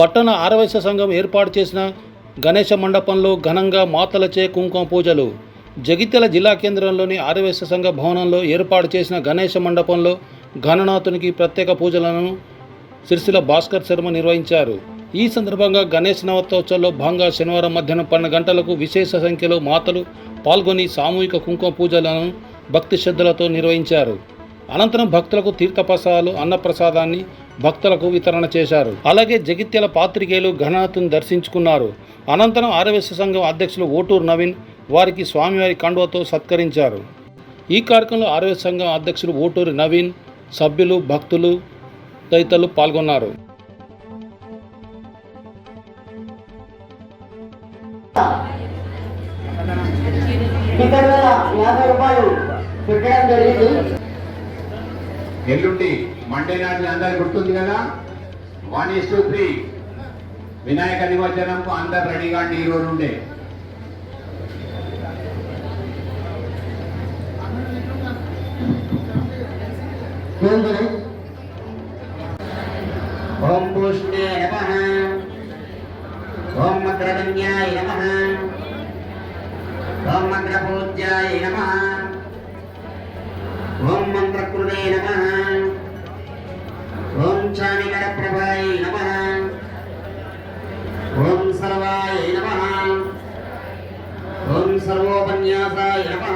పట్టణ ఆరవైశ్య సంఘం ఏర్పాటు చేసిన గణేష మండపంలో ఘనంగా మాతలచే కుంకుమ పూజలు. జగిత్యాల జిల్లా కేంద్రంలోని ఆరవేశ సంఘ భవనంలో ఏర్పాటు చేసిన గణేష మండపంలో గణనాథునికి ప్రత్యేక పూజలను సిరిసిల భాస్కర్ శర్మ నిర్వహించారు. ఈ సందర్భంగా గణేష్ నవతోత్సవంలో భాగంగా శనివారం మధ్యాహ్నం పన్నెండు గంటలకు విశేష సంఖ్యలో మాతలు పాల్గొని సామూహిక కుంకుమ పూజలను భక్తి శ్రద్ధలతో నిర్వహించారు. అనంతరం భక్తులకు తీర్థప్రసాదాలు అన్నప్రసాదాన్ని భక్తులకు వితరణ చేశారు. అలాగే జగిత్యాల పాత్రికేయులు ఘనతను దర్శించుకున్నారు. అనంతరం ఆరవేశ సంఘం అధ్యక్షులు ఓటూరు నవీన్ వారికి స్వామివారి కండువతో సత్కరించారు. ఈ కార్యక్రమంలో ఆరవేశ సంఘం అధ్యక్షులు ఓటూరు నవీన్ సభ్యులు భక్తులు తదితరులు పాల్గొన్నారు. యాభై రూపాయలు పెట్టడం జరిగింది. ఎల్లుండి మండే నాడు అందరు గుర్తుంది కదా? One is two three Vinayaka నిమజ్జనంకు అందరు రెడీగా ఈ రోజు ఉండే. ఓం పూష్ణే నమ. ఓం మగ్రగణ్యాయ నమ. ఓం మగ్రపూజ్యాయ నమ. ఓం చాణికర ప్రభాయ నమ. ఓం సర్వాయ నమ. ఓం సర్వోపన్యాసాయ నమ.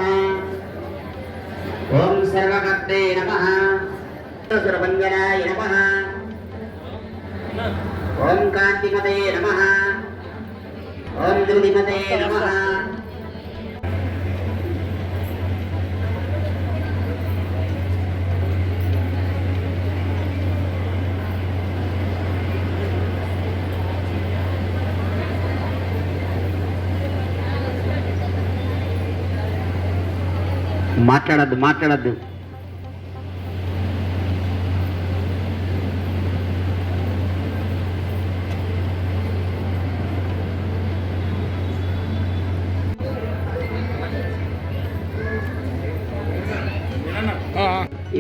ఓం సర్వకర్తే నమ. సురభంజనాయ నమ. ఓం కాంతిమతే నమ. ఓం దుర్నిమతే నమ. మాట్లాడద్దు మాట్లాడద్దు.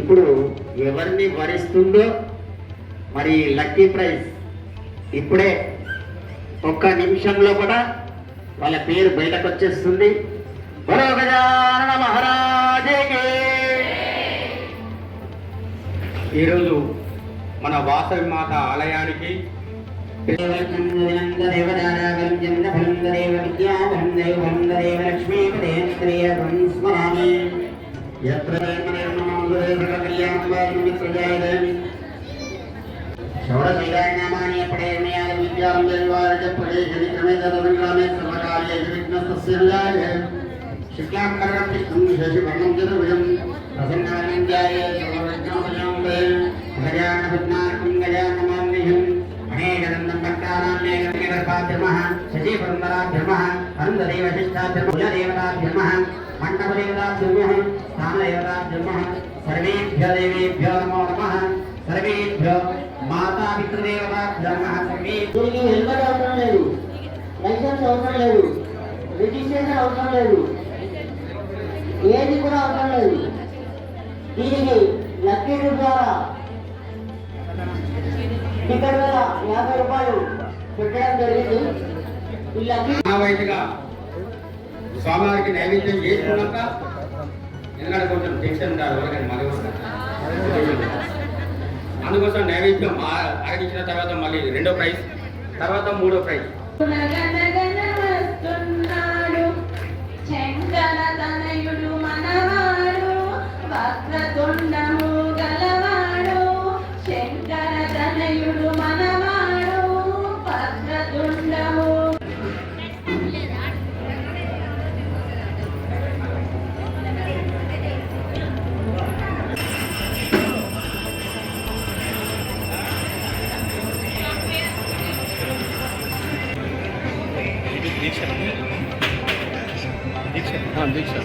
ఇప్పుడు ఎవరిని వరిస్తుందో మరి లక్కీ ప్రైజ్ ఇప్పుడే ఒక్క నిమిషంలో కూడా వాళ్ళ పేరు బయటకు వచ్చేస్తుంది బలో గజానన ఈరోజు మన వాసవి మాత ఆలయానికి షోడశైలానామాని పడే విద్యాం జన్వారజ పడే జనిక్రమే తదవిక్రమే సర్వకార్యే విఘ్నస్తస్య శుక్లాంబరం కృష్ణం శశివర్ణం చతుర్భుజం ప్రసన్నానందాయ సర్వవిఘ్నోపశాంతే ప్రజానపద్మాకుందగానమాన్నిహం అనేకదంతం భక్తానాన్నేకదర్భాభ్యమః శశీపురందరాభ్యమः అరుందదేవశిష్టాభ్యమదేవతాభ్యమः మండపదేవతాభ్యమః స్థానదేవతాభ్యమः సర్వేభ్య దేవేభ్యో నమో నమః సర్వేభ్య మాతా పితృదేవతాభ్యో నమః సర్వే దీనికి రిజిస్ట్రేషన్ అవసరం లేదు. ఏది కూడా అవసరం లేదు దీనికి లక్కీ డ్రా ద్వారా టికెట్ మీద యాభై రూపాయలు పెట్టడం జరిగింది. ఈ లక్కీ ఆనవాయితీగా స్వామివారికి నైవేద్యం చేసుకున్నాక ఎందుకంటే కొంచెం టెన్షన్ ఉంటారు ఎవరికైనా మళ్ళీ అందుకోసం నైవేద్యం ఆరగించిన తర్వాత మళ్ళీ రెండో ప్రైజ్ తర్వాత మూడో ప్రైజ్. ದೀಕ್ಷೆ ದೀಕ್ಷೆ ಹಾಂ ದೀಕ್ಷೆ